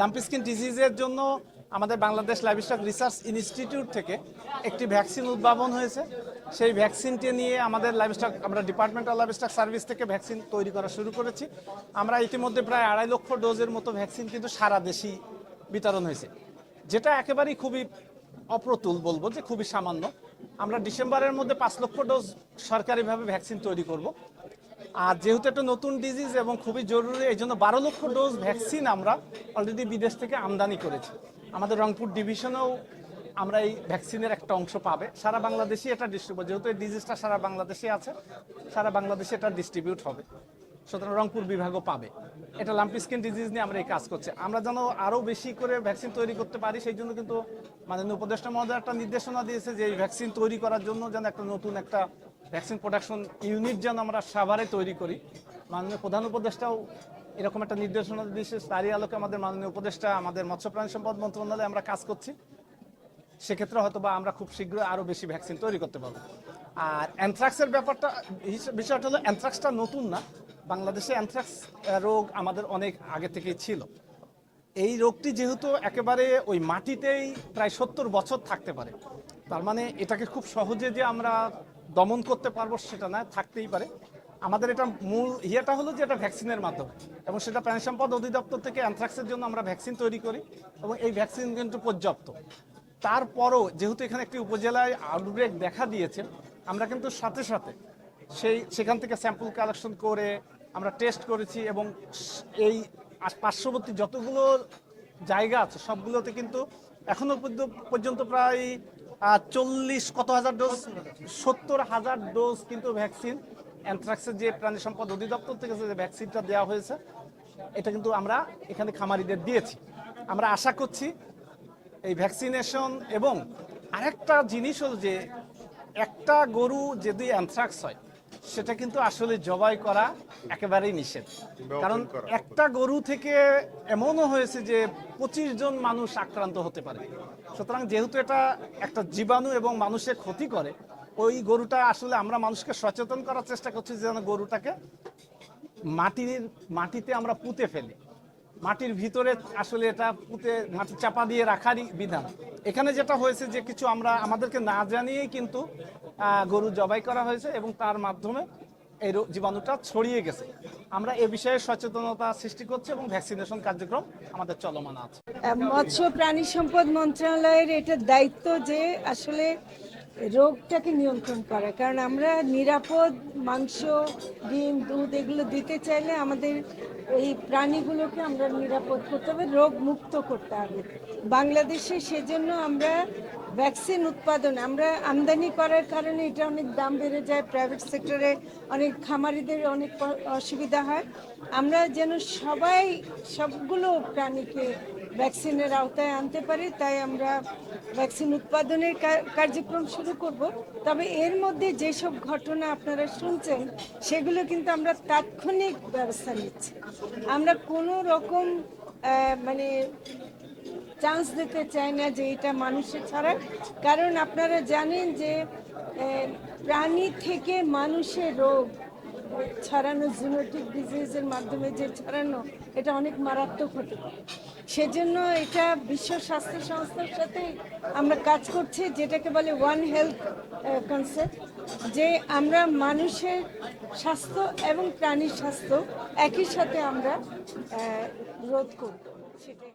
Lumpy skin ডিজিজের জন্য আমাদের Bangladesh livestock research institute থেকে একটি ভ্যাকসিন উদ্ভাবন হয়েছে। সেই ভ্যাকসিনটি নিয়ে আমাদের লাইভস্টক আমরা ডিপার্টমেন্ট অফ লাইভস্টক সার্ভিস থেকে ভ্যাকসিন তৈরি করা শুরু করেছি। আমরা ইতিমধ্যে প্রায় আড়াই লক্ষ ডোজের মতো ভ্যাকসিন কিন্তু সারা দেশেই বিতরণ হয়েছে। যেটা একেবারেই খুবই অপ্রতুল বলব যে খুবই সামান্য। আমরা ডিসেম্বরের মধ্যে পাঁচ লক্ষ ডোজ সরকারিভাবে ভ্যাকসিন তৈরি করব। আর যেহেতু একটা নতুন ডিজিজ এবং খুবই জরুরি, এই জন্য বারো লক্ষ ডোজ ভ্যাকসিন আমরা অলরেডি বিদেশ থেকে আমদানি করেছি। আমাদের রংপুর ডিভিশনেও আমরা এই ভ্যাকসিনের একটা অংশ পাবে। সারা বাংলাদেশে এটা ডিস্ট্রিবিউট যেহেতু এই ডিজিজটা সারা বাংলাদেশে আছে, সারা বাংলাদেশে এটা ডিস্ট্রিবিউট হবে। সুতরাং রংপুর বিভাগও পাবে। এটা লাম্পি স্কিন ডিজিজ নিয়ে আমরা এই কাজ করছি। আমরা যেন আরও বেশি করে ভ্যাকসিন তৈরি করতে পারি, সেই জন্য কিন্তু মাননীয় উপদেষ্টা মহোদয় একটা নির্দেশনা দিয়েছে যে এই ভ্যাকসিন তৈরি করার জন্য যেন একটা নতুন একটা ভ্যাকসিন প্রোডাকশন ইউনিট যেন আমরা সাভারে তৈরি করি। মাননীয় প্রধান উপদেষ্টাও এরকম একটা নির্দেশনা দিয়েছে, তারই আলোকে আমাদের মাননীয় উপদেষ্টা, আমাদের মৎস্য প্রাণী সম্পদ মন্ত্রণালয়ে আমরা কাজ করছি। সেক্ষেত্রে হয়তো বা আমরা খুব শীঘ্রই আরও বেশি ভ্যাকসিন তৈরি করতে পারব। আর অ্যান্থ্রাক্সের ব্যাপারটা বিষয়টা হলো অ্যান্থ্রাক্সটা নতুন না। বাংলাদেশে অ্যানথ্রাক্স রোগ আমাদের অনেক আগে থেকেই ছিল। এই রোগটি যেহেতু একেবারে ওই মাটিতেই প্রায় সত্তর বছর থাকতে পারে, তার মানে এটাকে খুব সহজে যে আমরা দমন করতে পারব সেটা না, থাকতেই পারে। আমাদের এটা মূল ইয়েটা হলো যে এটা ভ্যাকসিনের মাধ্যমে এবং সেটা প্রাণী সম্পদ অধিদপ্তর থেকে অ্যানথ্রাক্সের জন্য আমরা ভ্যাকসিন তৈরি করি এবং এই ভ্যাকসিন কিন্তু পর্যাপ্ত। তারপরও যেহেতু এখানে একটি উপজেলায় আউটব্রেক দেখা দিয়েছে, আমরা কিন্তু সাথে সাথে সেই, সেখান থেকে স্যাম্পল কালেকশন করে আমরা টেস্ট করেছি এবং এই পার্শ্ববর্তী যতগুলো জায়গা আছে, সবগুলোতে কিন্তু এখনও পর্য- পর্যন্ত প্রায় চল্লিশ কত হাজার ডোজ সত্তর হাজার ডোজ কিন্তু ভ্যাকসিন অ্যানথ্রাক্সের যে প্রাণী সম্পদ অধিদপ্তর থেকে যে ভ্যাকসিনটা দেওয়া হয়েছে, এটা কিন্তু আমরা এখানে খামারিদের দিয়েছি। আমরা আশা করছি এই ভ্যাকসিনেশন এবং আরেকটা জিনিস হল যে একটা গরু যদি অ্যানথ্রাক্স হয় সেটা কিন্তু আসলে জবাই করা একেবারেই নিষেধ। কারণ একটা গরু থেকে এমনও হয়েছে যে পঁচিশ জন মানুষ আক্রান্ত হতে পারে। সুতরাং যেহেতু এটা একটা জীবাণু এবং মানুষের ক্ষতি করে ওই গরুটা আসলে আমরা মানুষকে সচেতন করার চেষ্টা করছি যেন গরুটাকে মাটির মাটিতে আমরা পুঁতে ফেলি। মাটির ভিতরে আসলে এটা পুঁতে মাটি চাপা দিয়ে রাখারই বিধান। এখানে যেটা হয়েছে যে কিছু আমরা আমাদেরকে না জানিয়েই কিন্তু গরু জবাই করা হয়েছে এবং তার মাধ্যমে এই জীবাণুটা ছড়িয়ে গেছে। আমরা এ বিষয়ে সচেতনতা সৃষ্টি করছি এবং ভ্যাকসিনেশন কার্যক্রম আমাদের চলমান আছে। মৎস্য প্রাণী সম্পদ মন্ত্রণালয়ের এটা দায়িত্ব যে আসলে রোগটাকে নিয়ন্ত্রণ করা। কারণ আমরা নিরাপদ মাংস, ডিম, দুধ এগুলো দিতে চাইলে আমাদের এই প্রাণীগুলোকে আমরা নিরাপদ করতে হবে রোগ মুক্ত করতে হবে। বাংলাদেশে সেজন্য আমরা ভ্যাকসিন উৎপাদন, আমরা আমদানি করার কারণে এটা অনেক দাম বেড়ে যায় প্রাইভেট সেক্টরে অনেক খামারিদের অনেক অসুবিধা হয়। আমরা যেন সবাই, সবগুলো প্রাণীকে ভ্যাকসিনের আওতায় আনতে পারি, তাই আমরা ভ্যাকসিন উৎপাদনের কার্যক্রম শুরু করব। তবে এর মধ্যে যেসব ঘটনা আপনারা শুনছেন, সেগুলো কিন্তু আমরা তাৎক্ষণিক ব্যবস্থা নিচ্ছি। আমরা কোনো রকম মানে চান্স দিতে চাই না যে এটা মানুষের ছড়ায় কারণ আপনারা জানেন যে প্রাণী থেকে মানুষের রোগ ছড়ানো জুনোটিক ডিজিজের মাধ্যমে যে ছড়ানো, এটা অনেক মারাত্মক হতে পারে। সেজন্য এটা বিশ্ব স্বাস্থ্য সংস্থার সাথে আমরা কাজ করছি, যেটাকে বলে ওয়ান হেলথ কনসেপ্ট যে আমরা মানুষের স্বাস্থ্য এবং প্রাণীর স্বাস্থ্য একই সাথে আমরা রোধ করব। সেটাই।